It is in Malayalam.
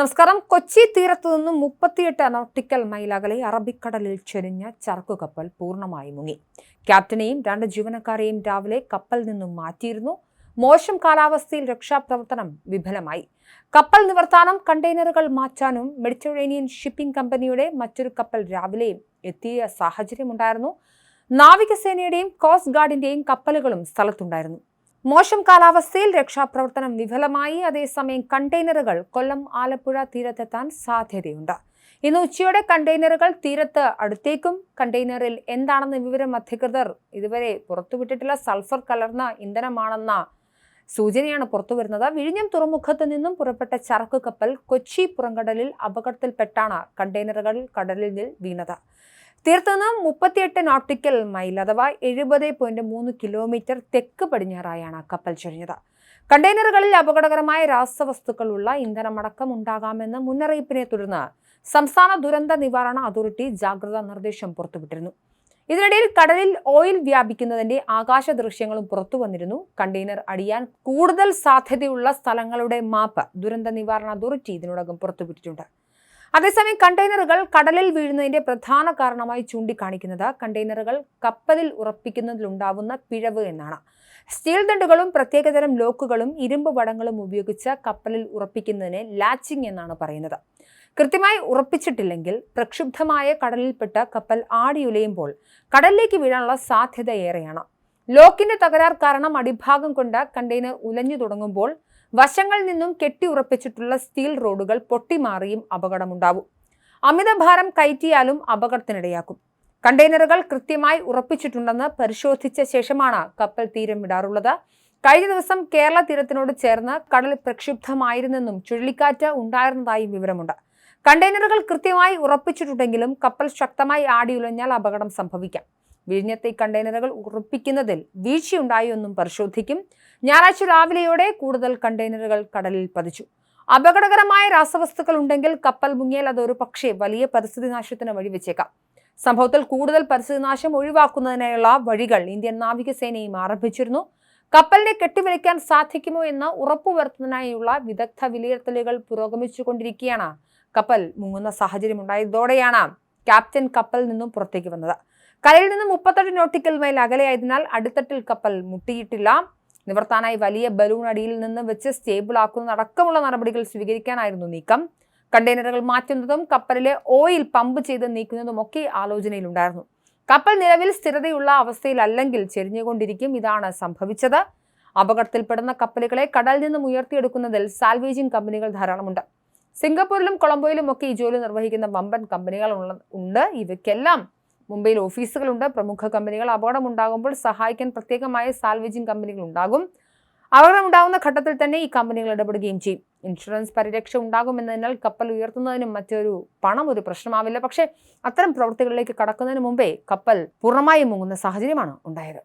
നമസ്കാരം. കൊച്ചി തീരത്തു നിന്നും മുപ്പത്തിയെട്ട് നോട്ടിക്കൽ മൈൽ അകലെ അറബിക്കടലിൽ ചെരിഞ്ഞ ചരക്കു കപ്പൽ പൂർണമായി മുങ്ങി. ക്യാപ്റ്റനെയും രണ്ട് ജീവനക്കാരെയും രാവിലെ കപ്പൽ നിന്നും മാറ്റിയിരുന്നു. മോശം കാലാവസ്ഥയിൽ രക്ഷാപ്രവർത്തനം വിഫലമായി. കപ്പൽ നിവർത്താനം കണ്ടെയ്നറുകൾ മാറ്റാനും മെഡിറ്ററേനിയൻ ഷിപ്പിംഗ് കമ്പനിയുടെ മറ്റൊരു കപ്പൽ രാവിലെയും എത്തിയ സാഹചര്യമുണ്ടായിരുന്നു. നാവികസേനയുടെയും കോസ്റ്റ് ഗാർഡിന്റെയും കപ്പലുകളും സ്ഥലത്തുണ്ടായിരുന്നു. മോശം കാലാവസ്ഥയിൽ രക്ഷാപ്രവർത്തനം വിഫലമായി. അതേസമയം കണ്ടെയ്നറുകൾ കൊല്ലം ആലപ്പുഴ തീരത്തെത്താൻ സാധ്യതയുണ്ട്. ഇന്ന് ഉച്ചയോടെ കണ്ടെയ്നറുകൾ തീരത്ത് അടുത്തേക്കും. കണ്ടെയ്നറിൽ എന്താണെന്ന വിവരം അധികൃതർ ഇതുവരെ പുറത്തുവിട്ടിട്ടില്ല. സൾഫർ കലർന്ന ഇന്ധനമാണെന്ന സൂചനയാണ് പുറത്തുവരുന്നത്. വിഴിഞ്ഞം തുറമുഖത്ത് നിന്നും പുറപ്പെട്ട ചരക്ക് കപ്പൽ കൊച്ചി പുറംകടലിൽ അപകടത്തിൽപ്പെട്ടാണ് കണ്ടെയ്നറുകൾ കടലിൽ വീണത്. തീർത്തുനിന്ന് മുപ്പത്തിയെട്ട് നോട്ടിക്കൽ മൈൽ അഥവാ എഴുപത് പോയിന്റ് മൂന്ന് കിലോമീറ്റർ തെക്ക് പടിഞ്ഞാറായാണ് കപ്പൽ ചൊരിഞ്ഞത്. കണ്ടെയ്നറുകളിൽ അപകടകരമായ രാസവസ്തുക്കളുള്ള ഇന്ധനമടക്കം ഉണ്ടാകാമെന്ന മുന്നറിയിപ്പിനെ തുടർന്ന് സംസ്ഥാന ദുരന്ത നിവാരണ അതോറിറ്റി ജാഗ്രതാ നിർദ്ദേശം പുറത്തുവിട്ടിരുന്നു. ഇതിനിടയിൽ കടലിൽ ഓയിൽ വ്യാപിക്കുന്നതിന്റെ ആകാശ ദൃശ്യങ്ങളും പുറത്തു വന്നിരുന്നു. കണ്ടെയ്നർ അടിയാൻ കൂടുതൽ സാധ്യതയുള്ള സ്ഥലങ്ങളുടെ മാപ്പ് ദുരന്ത നിവാരണ അതോറിറ്റി ഇതിനോടകം പുറത്തുവിട്ടിട്ടുണ്ട്. അതേസമയം കണ്ടെയ്നറുകൾ കടലിൽ വീഴുന്നതിന്റെ പ്രധാന കാരണമായി ചൂണ്ടിക്കാണിക്കുന്നത്. കണ്ടെയ്നറുകൾ കപ്പലിൽ ഉറപ്പിക്കുന്നതിലുണ്ടാവുന്ന പിഴവ് എന്നാണ്. സ്റ്റീൽ ദണ്ടുകളും പ്രത്യേകതരം ലോക്കുകളും ഇരുമ്പ് വടങ്ങളും ഉപയോഗിച്ച് കപ്പലിൽ ഉറപ്പിക്കുന്നതിനെ ലാച്ചിങ് എന്നാണ് പറയുന്നത്. കൃത്യമായി ഉറപ്പിച്ചിട്ടില്ലെങ്കിൽ പ്രക്ഷുബ്ധമായ കടലിൽപ്പെട്ട കപ്പൽ ആടിയുലയുമ്പോൾ കടലിലേക്ക് വീഴാനുള്ള സാധ്യത ഏറെയാണ്. ലോക്കിന്റെ തകരാർ കാരണം അടിഭാഗം കൊണ്ട് കണ്ടെയ്നർ ഉലഞ്ഞു തുടങ്ങുമ്പോൾ വശങ്ങളിൽ നിന്നും കെട്ടിയുറപ്പിച്ചിട്ടുള്ള സ്റ്റീൽ റോഡുകൾ പൊട്ടിമാറിയും അപകടമുണ്ടാവും. അമിതഭാരം കയറ്റിയാലും അപകടത്തിനിടയാക്കും. കണ്ടെയ്നറുകൾ കൃത്യമായി ഉറപ്പിച്ചിട്ടുണ്ടെന്ന് പരിശോധിച്ച ശേഷമാണ് കപ്പൽ തീരം വിടാറുള്ളത്. കഴിഞ്ഞ ദിവസം കേരള തീരത്തിനോട് ചേർന്ന് കടൽ പ്രക്ഷുബ്ധമായിരുന്നെന്നും ചുഴലിക്കാറ്റ് ഉണ്ടായിരുന്നതായും വിവരമുണ്ട്. കണ്ടെയ്നറുകൾ കൃത്യമായി ഉറപ്പിച്ചിട്ടുണ്ടെങ്കിലും കപ്പൽ ശക്തമായി ആടിയുലഞ്ഞാൽ അപകടം സംഭവിക്കാം. വിഴിഞ്ഞത്തെ കണ്ടെയ്നറുകൾ ഉറപ്പിക്കുന്നതിൽ വീഴ്ചയുണ്ടായോ എന്നും പരിശോധിക്കും. ഞായറാഴ്ച രാവിലെയോടെ കൂടുതൽ കണ്ടെയ്നറുകൾ കടലിൽ പതിച്ചു. അപകടകരമായ രാസവസ്തുക്കൾ ഉണ്ടെങ്കിൽ കപ്പൽ മുങ്ങിയാൽ അതൊരു പക്ഷേ വലിയ പരിസ്ഥിതി നാശത്തിന് വഴിവെച്ചേക്കാം സംഭവത്തിൽ കൂടുതൽ പരിസ്ഥിതി നാശം ഒഴിവാക്കുന്നതിനായുള്ള വഴികൾ ഇന്ത്യൻ നാവികസേനയും ആരംഭിച്ചിരുന്നു. കപ്പലിനെ കെട്ടിവലിക്കാൻ സാധിക്കുമോ എന്ന് ഉറപ്പുവരുത്തുന്നതിനായുള്ള വിദഗ്ധ വിലയിരുത്തലുകൾ പുരോഗമിച്ചുകൊണ്ടിരിക്കുകയാണ് കപ്പൽ മുങ്ങുന്ന സാഹചര്യം ഉണ്ടായതോടെയാണ് ക്യാപ്റ്റൻ കപ്പൽ നിന്നും പുറത്തേക്ക് വന്നത്. കരയിൽ നിന്ന് മുപ്പത്തെട്ട് നോട്ടിക്കൽ മൈൽ അകലെയായതിനാൽ അടിത്തട്ടിൽ കപ്പൽ മുട്ടിയിട്ടില്ല. നിവർത്താനായി വലിയ ബലൂൺ അടിയിൽ നിന്ന് വെച്ച് സ്റ്റേബിൾ ആക്കുന്നതടക്കമുള്ള നടപടികൾ സ്വീകരിക്കാനായിരുന്നു നീക്കം. കണ്ടെയ്നറുകൾ മാറ്റുന്നതും കപ്പലിലെ ഓയിൽ പമ്പ് ചെയ്ത് നീക്കുന്നതും ഒക്കെ ആലോചനയിലുണ്ടായിരുന്നു. കപ്പൽ നിലവിൽ സ്ഥിരതയുള്ള അവസ്ഥയിലല്ലെങ്കിൽ ചെരിഞ്ഞുകൊണ്ടിരിക്കും ഇതാണ് സംഭവിച്ചത്. അപകടത്തിൽപ്പെടുന്ന കപ്പലുകളെ കടലിൽ നിന്നും ഉയർത്തിയെടുക്കുന്നതിൽ സാൽവേജിംഗ് കമ്പനികൾ ധാരാളമുണ്ട്. സിംഗപ്പൂരിലും കൊളംബോയിലും ഒക്കെ ഈ ജോലി നിർവഹിക്കുന്ന വമ്പൻ കമ്പനികൾ ഉണ്ട്. ഇവയ്ക്കെല്ലാം മുംബൈയിൽ ഓഫീസുകളുണ്ട് പ്രമുഖ കമ്പനികൾ അപകടമുണ്ടാകുമ്പോൾ സഹായിക്കാൻ പ്രത്യേകമായ സാൽവേജിംഗ് കമ്പനികൾ ഉണ്ടാകും അപകടമുണ്ടാകുന്ന ഘട്ടത്തിൽ തന്നെ ഈ കമ്പനികൾ ഇടപെടുകയും ചെയ്യും. ഇൻഷുറൻസ് പരിരക്ഷ ഉണ്ടാകുമെന്നതിനാൽ കപ്പൽ ഉയർത്തുന്നതിനും മറ്റൊരു പണം ഒരു പ്രശ്നമാവില്ല. പക്ഷേ അത്തരം പ്രവൃത്തികളിലേക്ക് കടക്കുന്നതിന് മുമ്പേ കപ്പൽ പൂർണമായും മുങ്ങുന്ന സാഹചര്യമാണ് ഉണ്ടായത്.